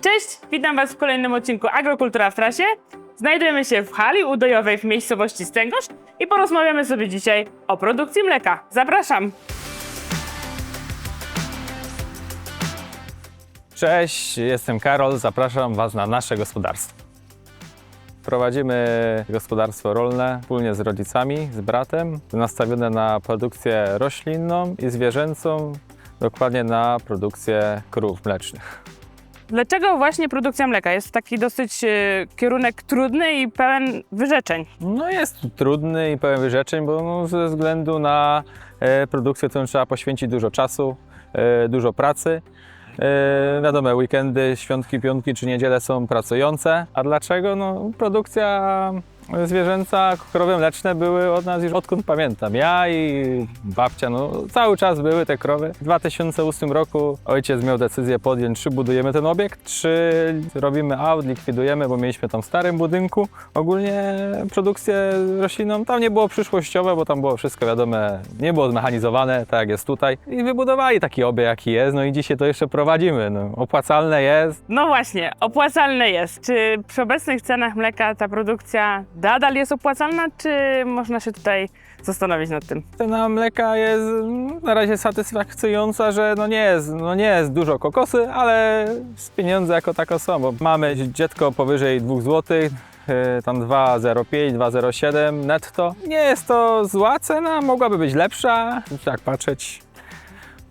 Cześć, witam Was w kolejnym odcinku Agrokultura w trasie. Znajdujemy się w hali udojowej w miejscowości Stęgosz i porozmawiamy sobie dzisiaj o produkcji mleka. Zapraszam! Cześć, jestem Karol, zapraszam Was na nasze gospodarstwo. Prowadzimy gospodarstwo rolne wspólnie z rodzicami, z bratem, nastawione na produkcję roślinną i zwierzęcą, dokładnie na produkcję krów mlecznych. Dlaczego właśnie produkcja mleka? Jest taki dosyć e, kierunek trudny i pełen wyrzeczeń. No jest trudny i pełen wyrzeczeń, bo no, ze względu na e, produkcję to trzeba poświęcić dużo czasu, e, dużo pracy. Wiadomo, weekendy, świątki, piątki czy niedziele są pracujące. A dlaczego? No, produkcja zwierzęca, krowy mleczne były od nas już odkąd pamiętam. Ja i babcia, no cały czas były te krowy. W 2008 roku ojciec miał decyzję podjąć, czy budujemy ten obiekt, czy robimy aut, likwidujemy, bo mieliśmy tam w starym budynku. Ogólnie produkcję roślinną tam nie było przyszłościowe, bo tam było wszystko wiadome, nie było zmechanizowane, tak jak jest tutaj. I wybudowali taki obiekt, jaki jest, no i dzisiaj to jeszcze prowadzimy. No, opłacalne jest, No właśnie, opłacalne jest. Czy przy obecnych cenach mleka ta produkcja nadal jest opłacalna, czy można się tutaj zastanowić nad tym? Cena mleka jest na razie satysfakcjonująca, że no nie jest, no nie jest dużo kokosy, ale z pieniądze jako tako są, bo mamy dziecko powyżej 2 zł, yy, tam 2,05, 2,07 netto. Nie jest to zła cena, mogłaby być lepsza, jak patrzeć.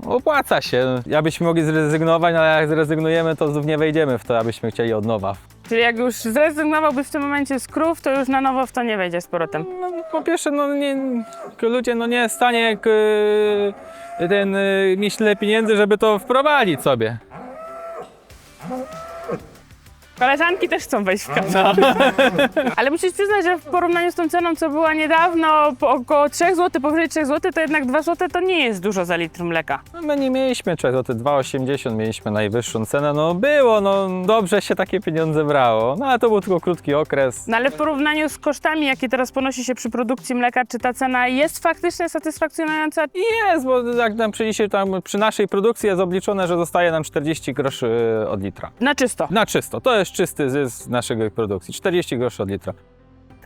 Opłaca się. Jakbyśmy mogli zrezygnować, no ale jak zrezygnujemy, to znów nie wejdziemy w to, abyśmy chcieli od nowa. Czyli jak już zrezygnowałbyś w tym momencie z krów, to już na nowo w to nie wejdzie z powrotem. No, po pierwsze, no nie, ludzie no nie w stanie k, ten, y, mieć tyle pieniędzy, żeby to wprowadzić sobie. Koleżanki też chcą wejść w kanał. Ale musisz przyznać, że w porównaniu z tą ceną, co była niedawno, po około 3 zł, powyżej 3 zł, to jednak 2 zł to nie jest dużo za litr mleka. No, my nie mieliśmy czego, te 2,80 mieliśmy najwyższą cenę, no było, no dobrze się takie pieniądze brało, no ale to był tylko krótki okres. No ale w porównaniu z kosztami, jakie teraz ponosi się przy produkcji mleka, czy ta cena jest faktycznie satysfakcjonująca? I jest, bo jak nam przy, dzisiaj tam, przy naszej produkcji jest obliczone, że zostaje nam 40 groszy y, od litra. Na czysto. Na czysto, to jest czysty zysk naszej produkcji, 40 groszy od litra.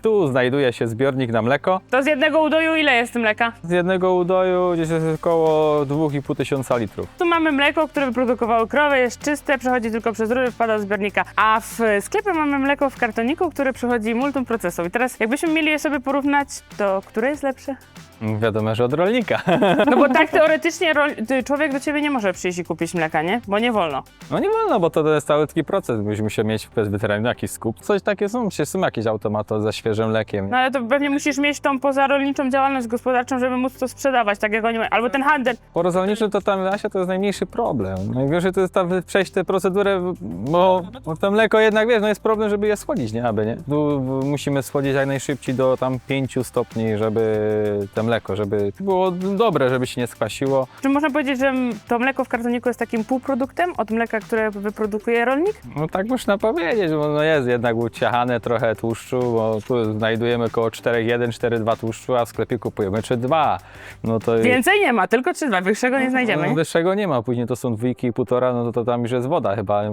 Tu znajduje się zbiornik na mleko. To z jednego udoju ile jest mleka? Z jednego udoju gdzieś jest około 2,5 tysiąca litrów. Tu mamy mleko, które wyprodukowały krowy, jest czyste, przechodzi tylko przez rury, wpada do zbiornika. A w sklepie mamy mleko w kartoniku, które przechodzi multum procesów. I teraz jakbyśmy mieli je sobie porównać, to które jest lepsze? Wiadomo, że od rolnika. No bo tak teoretycznie rol- ty- człowiek do ciebie nie może przyjść i kupić mleka, nie? Bo nie wolno. No nie wolno, bo to jest cały taki proces. Byśmy musiał mieć w prezbyteraniu jakiś skup. Coś takie są, przecież są jakieś automaty ze świeżym mlekiem. No ale to pewnie musisz mieć tą pozarolniczą działalność gospodarczą, żeby móc to sprzedawać, tak jak oni mają. Albo ten handel. Po to tam Asia to jest najmniejszy problem. Najgorsze to jest tam przejść tę procedurę, bo, bo to mleko jednak wiesz, no jest problem, żeby je schłodzić, nie? Aby nie. Tu musimy schłodzić jak najszybciej do tam 5 stopni, żeby te mleko, żeby było dobre, żeby się nie skwasiło. Czy można powiedzieć, że to mleko w kartoniku jest takim półproduktem od mleka, które wyprodukuje rolnik? No tak można powiedzieć, bo no jest jednak uciachane trochę tłuszczu, bo tu znajdujemy około 4,1, 4,2 tłuszczu, a w sklepie kupujemy 3,2. No to Więcej nie ma, tylko 3,2, wyższego nie znajdziemy. No, wyższego nie ma, później to są dwójki i półtora, no to, to tam już jest woda chyba,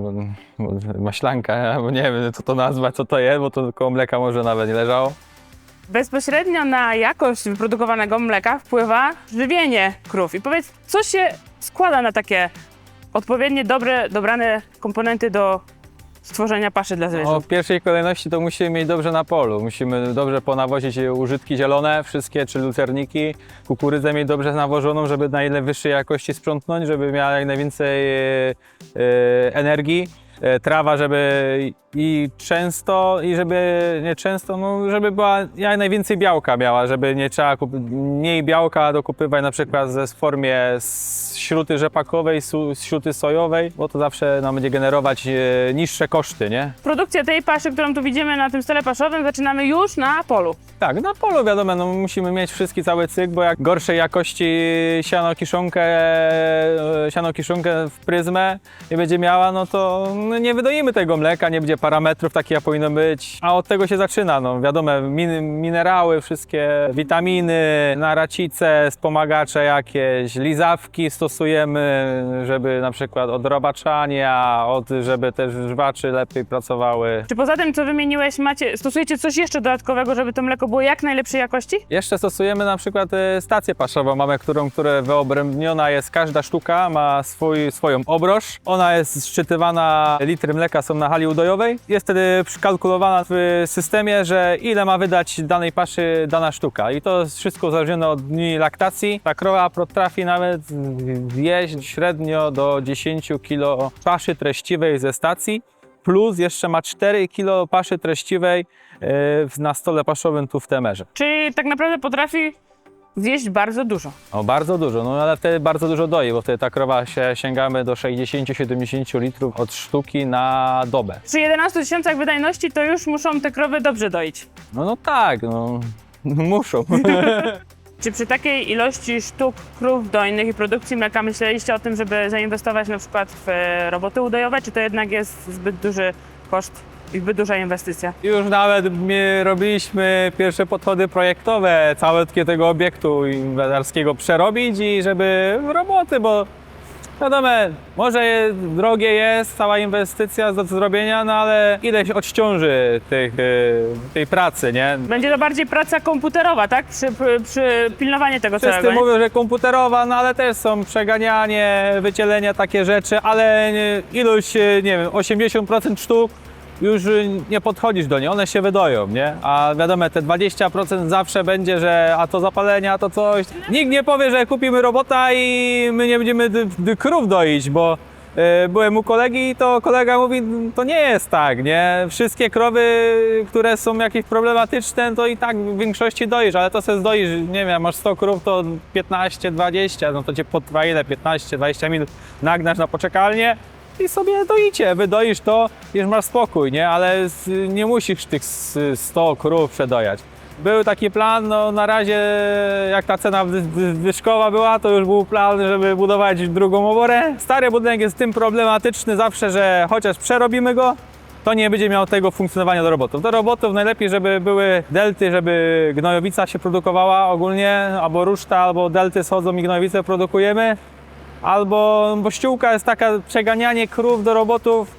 maślanka, bo nie wiem co to nazwać, co to jest, bo to koło mleka może nawet nie leżało. Bezpośrednio na jakość wyprodukowanego mleka wpływa żywienie krów. I powiedz, co się składa na takie odpowiednie, dobre, dobrane komponenty do stworzenia paszy dla zwierząt? w pierwszej kolejności to musimy mieć dobrze na polu, musimy dobrze ponawozić użytki zielone, wszystkie, czy lucerniki, kukurydzę mieć dobrze nawożoną, żeby na ile wyższej jakości sprzątnąć, żeby miała jak najwięcej e, energii. E, Trawa, żeby i często, i żeby nie często, no, żeby była jak najwięcej białka miała, żeby nie trzeba mniej białka dokupywać na przykład ze w formie z śruty rzepakowej, z śruty sojowej, bo to zawsze nam będzie generować e, niższe koszty, nie? Produkcja tej paszy, którą tu widzimy na tym stole paszowym, zaczynamy już na polu. Tak, na polu wiadomo, no, musimy mieć wszystki cały cykl, bo jak gorszej jakości siano kiszonkę, e, siano kiszonkę w pryzmę nie będzie miała, no to no, nie wydoimy tego mleka, nie będzie parametrów takich, jak powinno być, a od tego się zaczyna, no wiadomo, min, minerały, wszystkie witaminy, naracice, wspomagacze jakieś, lizawki stosujemy, żeby na przykład od robaczania, od, żeby też żwaczy lepiej pracowały. Czy poza tym, co wymieniłeś, macie, stosujecie coś jeszcze dodatkowego, żeby to mleko było jak najlepszej jakości? Jeszcze stosujemy na przykład e, stację paszową, mamy którą, która wyobrębniona jest, każda sztuka ma swój, swoją obroż. Ona jest szczytywana, litry mleka są na hali udojowej. Jest wtedy przykalkulowana w systemie, że ile ma wydać danej paszy dana sztuka. I to jest wszystko uzależnione od dni laktacji. Ta krowa potrafi nawet zjeść średnio do 10 kg paszy treściwej ze stacji. Plus jeszcze ma 4 kg paszy treściwej e, na stole paszowym tu w Temerze. Czyli tak naprawdę potrafi zjeść bardzo dużo. O, bardzo dużo, no ale wtedy bardzo dużo doi, bo wtedy ta krowa się sięgamy do 60-70 litrów od sztuki na dobę. Przy 11 tysiącach wydajności to już muszą te krowy dobrze doić. No, no tak, no muszą. Czy przy takiej ilości sztuk krów dojnych i produkcji mleka myśleliście o tym, żeby zainwestować na przykład w roboty udojowe, czy to jednak jest zbyt duży koszt i zbyt duża inwestycja? Już nawet my robiliśmy pierwsze podchody projektowe całego tego obiektu inwestorskiego przerobić i żeby roboty, bo wiadomo, może je- drogie jest cała inwestycja do zrobienia, no ale ileś odciąży tych, y, tej pracy, nie? Będzie to bardziej praca komputerowa, tak? Przy, przy, pilnowaniu tego Wszyscy całego. nie? mówią, że komputerowa, no ale też są przeganianie, wycielenia, takie rzeczy, ale ilość, e, nie wiem, 80% sztuk już e, nie podchodzisz do niej, one się wydoją, nie? A wiadomo, te 20% zawsze będzie, że a to zapalenia, a to coś. Nikt nie powie, że kupimy robota i my nie będziemy krów doić, bo e, byłem u kolegi i to kolega mówi, to nie jest tak, nie? Wszystkie krowy, które są jakieś problematyczne, to i tak w większości doisz, ale to se zdoisz, nie wiem, masz 100 krów, to 15, 20, no to cię potrwa ile? 15, 20 minut nagnasz na poczekalnię i sobie doicie, wydoisz to już masz spokój, nie? Ale z, nie musisz tych s- 100 krów przedojać. Był taki plan, no na razie jak ta cena wy- wy- wyżkowa była, to już był plan, żeby budować drugą oborę. Stary budynek jest tym problematyczny zawsze, że chociaż przerobimy go, to nie będzie miał tego funkcjonowania do robotów. Do robotów najlepiej, żeby były delty, żeby gnojowica się produkowała ogólnie, albo ruszta, albo delty schodzą i gnojowicę produkujemy. Albo, bo ściółka jest taka, przeganianie krów do robotów,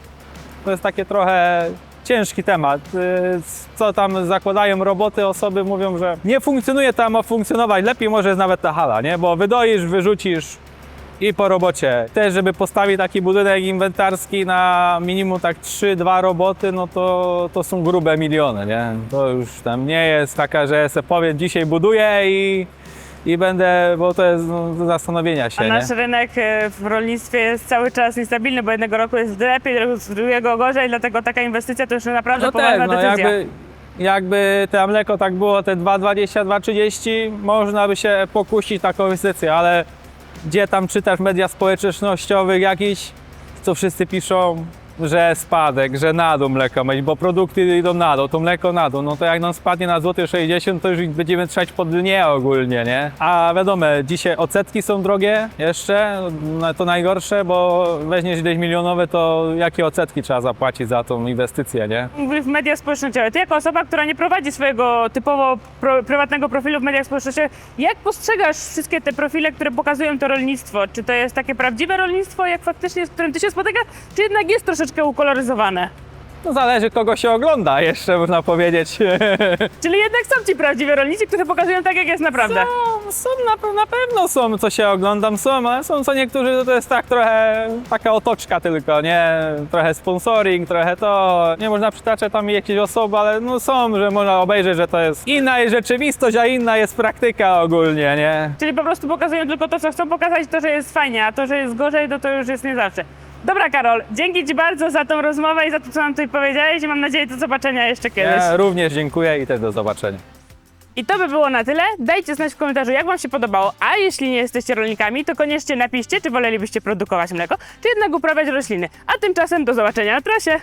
to jest takie trochę ciężki temat. Y, Co tam zakładają roboty, osoby mówią, że nie funkcjonuje tam, ma funkcjonować. Lepiej może jest nawet ta hala, nie? Bo wydoisz, wyrzucisz i po robocie. Też, żeby postawić taki budynek inwentarski na minimum tak 3-2 roboty, no to, to są grube miliony, nie? To już tam nie jest taka, że se powiem dzisiaj buduję i, i będę, bo to jest no, do zastanowienia się, A nie? nasz rynek e, w rolnictwie jest cały czas niestabilny, bo jednego roku jest lepiej, drugiego gorzej, dlatego taka inwestycja to już naprawdę No poważna też, no decyzja. jakby, jakby to mleko tak było, te 2,20, 2,30, można by się pokusić taką inwestycję, ale gdzie tam czytasz media społecznościowych jakiś, co wszyscy piszą, że spadek, że na dół mleko mieć, bo produkty idą na dół, to mleko na dół, no to jak nam spadnie na złoty 60, to już będziemy trzeć pod dnie ogólnie, nie? A wiadomo, dzisiaj ocetki są drogie jeszcze, no to najgorsze, bo weźmiesz gdzieś milionowe, to jakie ocetki trzeba zapłacić za tą inwestycję, nie? w media społecznościowe. Ty jako osoba, która nie prowadzi swojego typowo pro, prywatnego profilu w mediach społecznościowych, jak postrzegasz wszystkie te profile, które pokazują to rolnictwo? Czy to jest takie prawdziwe rolnictwo, jak faktycznie, z którym ty się spotykasz, czy jednak jest troszeczkę ukoloryzowane? No zależy kogo się ogląda, jeszcze można powiedzieć. Czyli jednak są ci prawdziwi rolnicy, którzy pokazują tak, jak jest naprawdę. No, są na, pe- na pewno są, co się oglądam, są, ale są co niektórzy, to jest tak trochę taka otoczka tylko, nie? Trochę sponsoring, trochę to. Nie można przytaczać tam jakieś osoby, ale no są, że można obejrzeć, że to jest inna jest rzeczywistość, a inna jest praktyka ogólnie, nie? Czyli po prostu pokazują tylko to, co chcą pokazać, to, że jest fajnie, a to, że jest gorzej, to to już jest nie zawsze. Dobra, Karol, dzięki Ci bardzo za tą rozmowę i za to, co nam tutaj powiedziałeś i mam nadzieję do zobaczenia jeszcze kiedyś. Ja również dziękuję i też do zobaczenia. I to by było na tyle. Dajcie znać w komentarzu, jak Wam się podobało. A jeśli nie jesteście rolnikami, to koniecznie napiszcie, czy wolelibyście produkować mleko, czy jednak uprawiać rośliny. A tymczasem do zobaczenia na trasie.